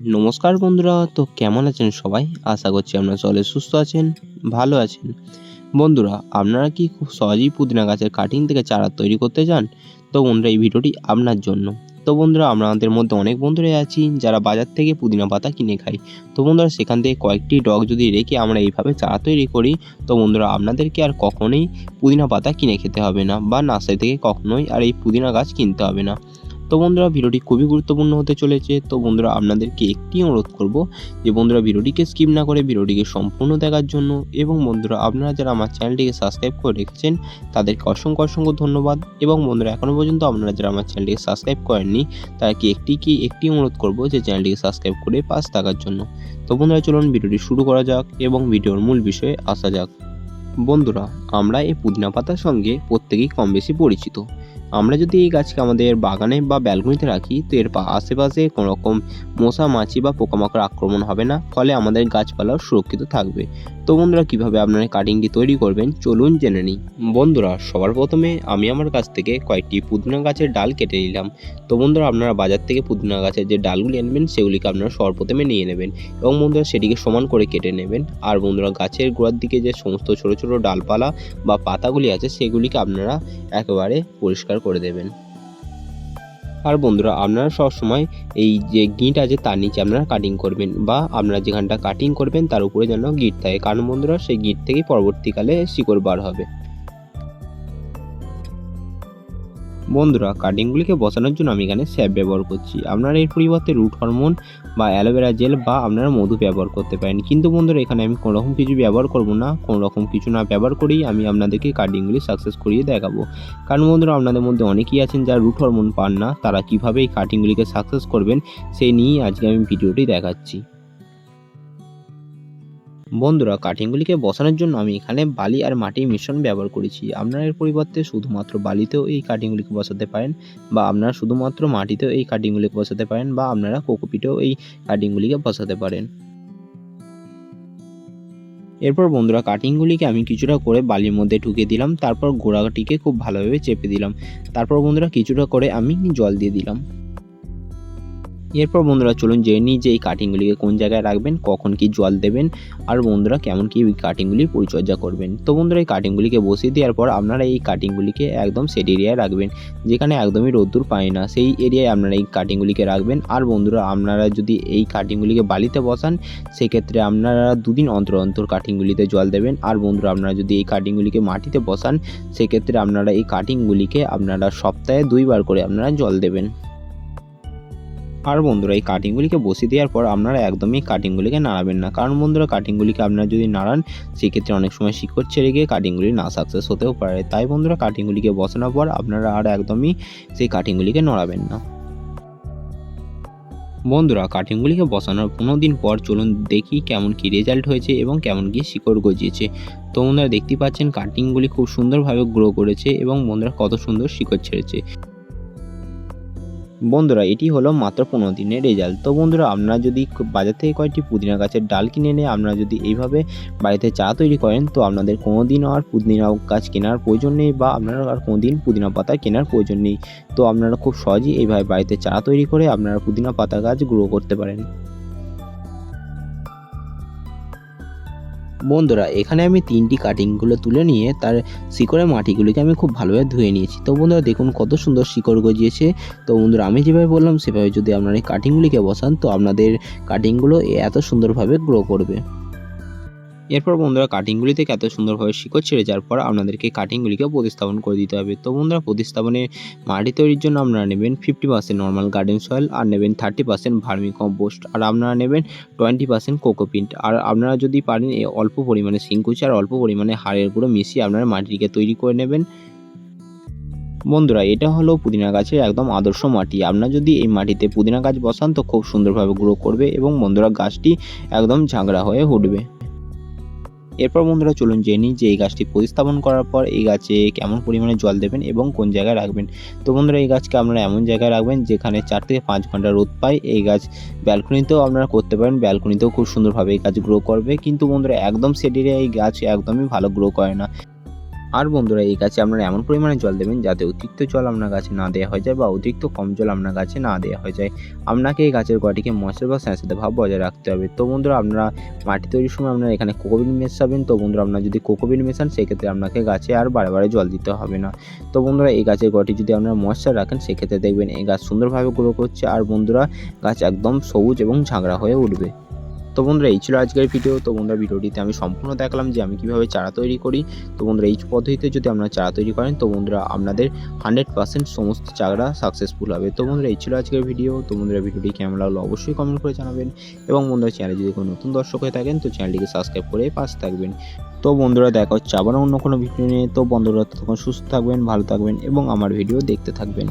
নমস্কার বন্ধুরা, তো কেমন আছেন সবাই? আশা করছি আপনারা সকলে সুস্থ আছেন, ভালো আছেন। বন্ধুরা, আপনারা কি খুব সহজেই পুদিনা গাছের কাটিং থেকে চারা তৈরি করতে চান? তো বন্ধুরা, এই ভিডিওটি আপনার জন্য। তো বন্ধুরা আমরা আমাদের মধ্যে অনেক বন্ধুরাই আছি, যারা বাজার থেকে পুদিনা পাতা কিনে খাই তো বন্ধুরা, সেখান থেকে কয়েকটি ডগ যদি রেখে আমরা এইভাবে চারা তৈরি করি, তো বন্ধুরা, আপনাদেরকে আর কখনোই পুদিনা পাতা কিনে খেতে হবে না, বা নার্সারি থেকে কখনোই আর এই পুদিনা গাছ কিনতে হবে না। তো বন্ধুরা, ভিডিওটি খুবই গুরুত্বপূর্ণ হতে চলেছে। তো বন্ধুরা, আপনাদেরকে একটি অনুরোধ করব যে বন্ধুরা, ভিডিওটিকে স্কিপ না করে ভিডিওটিকে সম্পূর্ণ দেখার জন্য এবং বন্ধুরা, আপনারা যারা আমার চ্যানেলটিকে সাবস্ক্রাইব করে রেখেছেন, তাদেরকে অসংখ্য অসংখ্য ধন্যবাদ। এবং বন্ধুরা এখনও পর্যন্ত আপনারা যারা আমার চ্যানেলটিকে সাবস্ক্রাইব করেননি তাদেরকে একটি কি একটি অনুরোধ করব যে চ্যানেলটিকে সাবস্ক্রাইব করে পাশ থাকার জন্য। তো বন্ধুরা, চলুন ভিডিওটি শুরু করা যাক এবং ভিডিওর মূল বিষয়ে আসা যাক। বন্ধুরা, আমরা এই পুদিনা পাতার সঙ্গে প্রত্যেকেই কম বেশি পরিচিত। আমরা যদি এই গাছকে আমাদের বাগানে বা ব্যালকনিতে রাখি, তো এর আশেপাশে কোনো রকম মশা, মাছি বা পোকামাকড় আক্রমণ হবে না। ফলে আমাদের গাছপালাও সুরক্ষিত থাকবে। তো বন্ধুরা, কীভাবে আপনারা কাটিংটি তৈরি করবেন, চলুন জেনে নিই। বন্ধুরা, সবার প্রথমে আমি আমার কাছ থেকে কয়েকটি পুদিনা গাছের ডাল কেটে নিলাম। তো বন্ধুরা, আপনারা বাজার থেকে পুদিনা গাছের যে ডালগুলি আনবেন, সেগুলিকে আপনারা সর্বপ্রথমে নিয়ে নেবেন এবং বন্ধুরা, সেটিকে সমান করে কেটে নেবেন। আর বন্ধুরা, গাছের গোড়ার দিকে যে সমস্ত ছোট ছোট ডালপালা বা পাতাগুলি আছে, সেগুলিকে আপনারা একেবারে পরিষ্কার করে দেবেন। আর বন্ধুরা, আপনারা সবসময় এই যে গিট আছে তার নিচে আপনারা কাটিং করবেন বা আপনারা যেখানটা কাটিং করবেন তার উপরে যেন গিট থাকে। কারণ বন্ধুরা, সেই গিট থেকেই পরবর্তীকালে শিকড় বার হবে। বন্ধুরা, কাটিংগুলিকে বসানোর জন্য আমি এখানে স্যাপ ব্যবহার করছি। আপনারা এর পরিবর্তে রুট হরমোন বা অ্যালোভেরা জেল বা আপনারা মধু ব্যবহার করতে পারেন। কিন্তু বন্ধুরা, এখানে আমি কোনো রকম কিছু ব্যবহার করব না কোনো রকম কিছু না ব্যবহার করেই আমি আপনাদেরকে কাটিংগুলি সাকসেস করিয়ে দেখাবো। কারণ বন্ধুরা, আপনাদের মধ্যে অনেকেই আছেন যারা রুট হরমোন পান না, তারা কীভাবে এই কাটিংগুলিকে সাকসেস করবেন সেই নিয়েই আজকে আমি ভিডিওটি দেখাচ্ছি। বন্ধুরা কাটিংগুলিকে বসানোর জন্য আমি এখানে বালি আর মাটির মিশ্রণ ব্যবহার করেছি। আপনারা এর পরিবর্তে শুধুমাত্র বালিতেও এই কাটিংগুলিকে বসাতে পারেন বা আপনারা শুধুমাত্র মাটিতেও এই কাটিংগুলিকে বসাতে পারেন বা আপনারা কোকোপিটেও এই কাটিংগুলিকে বসাতে পারেন। এরপর বন্ধুরা কাটিংগুলিকে আমি কিছুটা করে বালির মধ্যে ঢুকে দিলাম, তারপর গোড়াটিকে খুব ভালোভাবে চেপে দিলাম। তারপর বন্ধুরা, কিছুটা করে আমি জল দিয়ে দিলাম। এরপর বন্ধুরা চলুন জেনে নিই যে এই কাটিংগুলিকে কোন জায়গায় রাখবেন, কখন কি জল দেবেন, আর বন্ধুরা কেমন কি এই কাটিংগুলি পরিচর্যা করবেন। তো বন্ধুরা এই কাটিংগুলিকে বসিয়ে দেওয়ার পর আপনারা এই কাটিংগুলিকে একদম সেট এরিয়ায় রাখবেন, যেখানে একদমই রোদ্দুর পায় না। সেই এরিয়ায় আপনারা এই কাটিংগুলিকে রাখবেন। আর বন্ধুরা আপনারা যদি এই কাটিংগুলিকে বালিতে বসান, সেক্ষেত্রে আপনারা দুদিন অন্তর অন্তর কাটিংগুলিতে জল দেবেন। আর বন্ধুরা আপনারা যদি এই কাটিংগুলিকে মাটিতে বসান, সেক্ষেত্রে আপনারা এই কাটিংগুলিকে আপনারা সপ্তাহে দুইবার করে আপনারা জল দেবেন। আর বন্ধুরা, এই কাটিংগুলিকে বসিয়ে দেওয়ার পর আপনারা একদমই কাটিংগুলিকে নাড়াবেন না। কারণ বন্ধুরা কাটিংগুলিকে আপনারা যদি নাড়ান, সেক্ষেত্রে অনেক সময় শিকড় ছেড়ে গিয়ে কাটিংগুলি না সাকসেস হতেও পারে। তাই বন্ধুরা কাটিংগুলিকে বসানোর পর আপনারা আর একদমই সেই কাটিংগুলিকে নড়াবেন না। বন্ধুরা কাটিংগুলিকে বসানোর পনেরো দিন পর চলুন দেখি কেমন কি রেজাল্ট হয়েছে এবং কেমন কি শিকড় গজিয়েছে। তো বন্ধুরা, দেখতেই পাচ্ছেন কাটিংগুলি খুব সুন্দরভাবে গ্রো করেছে এবং বন্ধুরা, কত সুন্দর শিকড় ছেড়েছে। বন্ধুরা, এটি হলো মাত্র পনেরো দিনের রেজাল্ট তো বন্ধুরা, আপনারা যদি বাজার থেকে কয়েকটি পুদিনা গাছের ডাল কিনে এনে আপনারা যদি এইভাবে বাড়িতে চা তৈরি করেন, তো আপনাদের কোনো দিন আর পুদিনা গাছ কেনার প্রয়োজন নেই বা আপনারা আর কোনো দিন পুদিনা পাতা কেনার প্রয়োজন নেই। তো আপনারা খুব সহজেই এইভাবে বাড়িতে চা তৈরি করে আপনারা পুদিনা পাতা গাছ গ্রো করতে পারেন। বন্ধুরা, এখানে আমি তিনটি কাটিংগুলো তুলে নিয়ে তার শিকড়ের মাটিগুলিকে আমি খুব ভালোভাবে ধুয়ে নিয়েছি। তো বন্ধুরা, দেখুন কত সুন্দর শিকড় গজিয়েছে। তো বন্ধুরা, আমি যেভাবে বললাম, সেভাবে যদি আপনারা এই কাটিংগুলিকে বসান, তো আপনাদের কাটিংগুলো এত সুন্দরভাবে গ্রো করবে। এরপর বন্ধুরা কাটিংগুলি থেকে এত সুন্দরভাবে শিকড় ছেড়ে যাওয়ার পর আপনাদেরকে কাটিংগুলিকে প্রতিস্থাপন করে দিতে হবে। তো বন্ধুরা, প্রতিস্থাপনে মাটি তৈরির জন্য আপনারা নেবেন fifty percent normal garden soil আর নেবেন থার্টি পার্সেন্ট ভার্মি কম্পোস্ট আর আপনারা নেবেন টোয়েন্টি পার্সেন্ট কোকোপিন্ট আর আপনারা যদি পারেন অল্প পরিমাণে সিংকুচি আর অল্প পরিমাণে হাড়ের গুঁড়ো মিশিয়ে আপনারা মাটিকে তৈরি করে নেবেন। বন্ধুরা, এটা হলো পুদিনা গাছের একদম আদর্শ মাটি। আপনারা যদি এই মাটিতে পুদিনা গাছ বসান তো খুব সুন্দরভাবে গ্রো করবে এবং বন্ধুরা গাছটি একদম ঝাঁকড়া হয়ে উঠবে। এরপর বন্ধুরা চলুন জেনে নিই যে এই গাছটি প্রতিস্থাপন করার পর এই গাছে কেমন পরিমাণে জল দেবেন এবং কোন জায়গায় রাখবেন। তো বন্ধুরা, এই গাছকে আপনারা এমন জায়গায় রাখবেন যেখানে চার থেকে পাঁচ ঘণ্টা রোদ পায়। এই গাছ ব্যালকনিতেও আপনারা করতে পারেন, ব্যালকনিতেও খুব সুন্দরভাবে এই গাছ গ্রো করবে। কিন্তু বন্ধুরা, একদম সেডিরে এই গাছ একদমই ভালো গ্রো করে না। আর বন্ধুরা, এই গাছে আপনারা এমন পরিমাণে জল দেবেন যাতে অতিরিক্ত জল আপনার গাছে না দেওয়া হয়ে যায় বা অতিরিক্ত কম জল আপনার গাছে না দেওয়া হয়ে যায়। আপনাকে এই গাছের গোড়াটিকে মশার বা স্যাঁচাতে ভাব বজায় রাখতে হবে। তো বন্ধুরা, আপনারা মাটি তৈরির সময় আপনারা এখানে কোকোবিট মেশাবেন। তো বন্ধুরা, আপনারা যদি কোকোবিট মেশান, সেক্ষেত্রে আপনাকে গাছে আর বারে বারে জল দিতে হবে না। তো বন্ধুরা, এই গাছের গোড়াটি যদি আপনারা মশার রাখেন, সেক্ষেত্রে দেখবেন এই গাছ সুন্দরভাবে গ্রো করছে। আর বন্ধুরা, গাছ একদম সবুজ এবং ঝাঁকড়া হয়ে উঠবে। তো বন্ধুরা, এই ছিল আজকের ভিডিও তো বন্ধুরা, ভিডিওটিতে আমি সম্পূর্ণ দেখালাম যে আমি কীভাবে চারা তৈরি করি। তো বন্ধুরা, এই পদ্ধতিতে যদি আপনারা চারা তৈরি করেন, তো বন্ধুরা, আপনাদের হান্ড্রেড পার্সেন্ট সমস্ত চারা সাকসেসফুল হবে। তো বন্ধুরা, এই ছিল আজকের ভিডিও তো বন্ধুরা, ভিডিওটি কেমন লাগল অবশ্যই কমেন্ট করে জানাবেন। এবং বন্ধুরা চ্যানেলে যদি কোনো নতুন দর্শক হয়ে থাকেন, তো চ্যানেলটিকে সাবস্ক্রাইব করে পাশে থাকবেন। তো বন্ধুরা, দেখা হচ্ছে আবার অন্য কোনো ভিডিও নিয়ে। তো বন্ধুরা তখন সুস্থ থাকবেন, ভালো থাকবেন এবং আমার ভিডিও দেখতে থাকবেন।